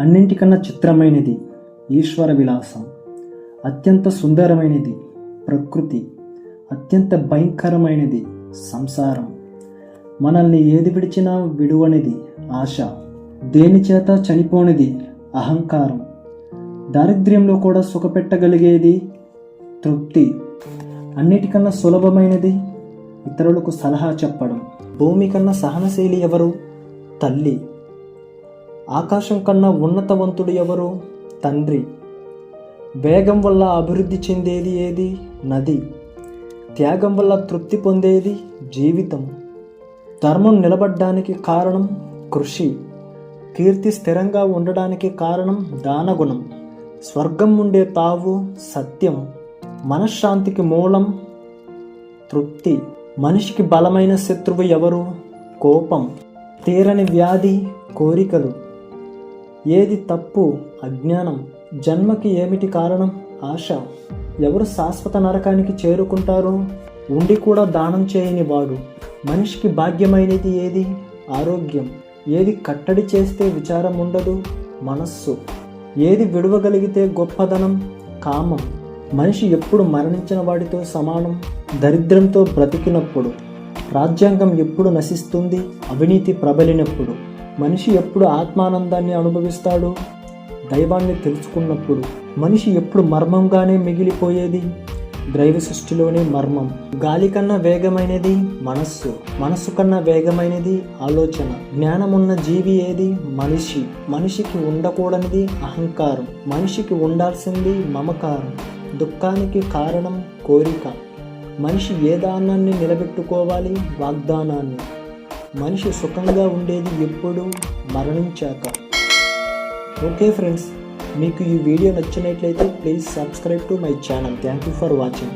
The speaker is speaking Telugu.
అన్నింటికన్నా చిత్రమైనది ఈశ్వర విలాసం. అత్యంత సుందరమైనది ప్రకృతి. అత్యంత భయంకరమైనది సంసారం. మనల్ని ఏది విడిచినా విడువనిది ఆశ. దేనిచేత చనిపోనిది అహంకారం. దారిద్ర్యంలో కూడా సుఖపెట్టగలిగేది తృప్తి. అన్నిటికన్నా సులభమైనది ఇతరులకు సలహా చెప్పడం. భూమి కన్నా సహనశీలి ఎవరు? తల్లి. ఆకాశం కన్నా ఉన్నతవంతుడు ఎవరు? తండ్రి. వేగం వల్ల అభివృద్ధి చెందేది ఏది? నది. త్యాగం వల్ల తృప్తి పొందేది జీవితం. ధర్మం నిలబడ్డానికి కారణం కృషి. కీర్తి స్థిరంగా ఉండడానికి కారణం దానగుణం. స్వర్గం ఉండే తావు సత్యం. మనశ్శాంతికి మూలం తృప్తి. మనిషికి బలమైన శత్రువు ఎవరు? కోపం. తీరని వ్యాధి కోరికలు. ఏది తప్పు అజ్ఞానం? జన్మకి ఏమిటి కారణం? ఆశ. ఎవరు శాశ్వత నరకానికి చేరుకుంటారు? ఉండి కూడా దానం చేయని వాడు. మనిషికి భాగ్యమైనది ఏది? ఆరోగ్యం. ఏది కట్టడి చేస్తే విచారం ఉండదు? మనస్సు. ఏది విడవగలిగితే గొప్పదనం? కామం. మనిషి ఎప్పుడు మరణించిన వాడితో సమానం? దరిద్రంతో బ్రతికినప్పుడు. రాజ్యాంగం ఎప్పుడు నశిస్తుంది? అవినీతి ప్రబలినప్పుడు. మనిషి ఎప్పుడు ఆత్మానందాన్ని అనుభవిస్తాడు? దైవాన్ని తెలుసుకున్నప్పుడు మనిషి ఎప్పుడు మర్మంగానే మిగిలిపోయేది? దైవ సృష్టిలోనే మర్మం గాలి కన్నా వేగమైనది మనస్సు మనస్సు కన్నా వేగమైనది ఆలోచన. జ్ఞానమున్న జీవి ఏది? మనిషి. మనిషికి ఉండకూడనిది అహంకారం. మనిషికి ఉండాల్సింది మమకారం. దుఃఖానికి కారణం కోరిక. మనిషి ఏ దానాన్ని నిలబెట్టుకోవాలి? వాగ్దానాన్ని. మనిషి సుఖంగా ఉండేది ఎప్పుడు మరణించాక. ఓకే ఫ్రెండ్స్ మీకు ఈ వీడియో నచ్చినట్లయితే please subscribe to my channel. Thank you for watching.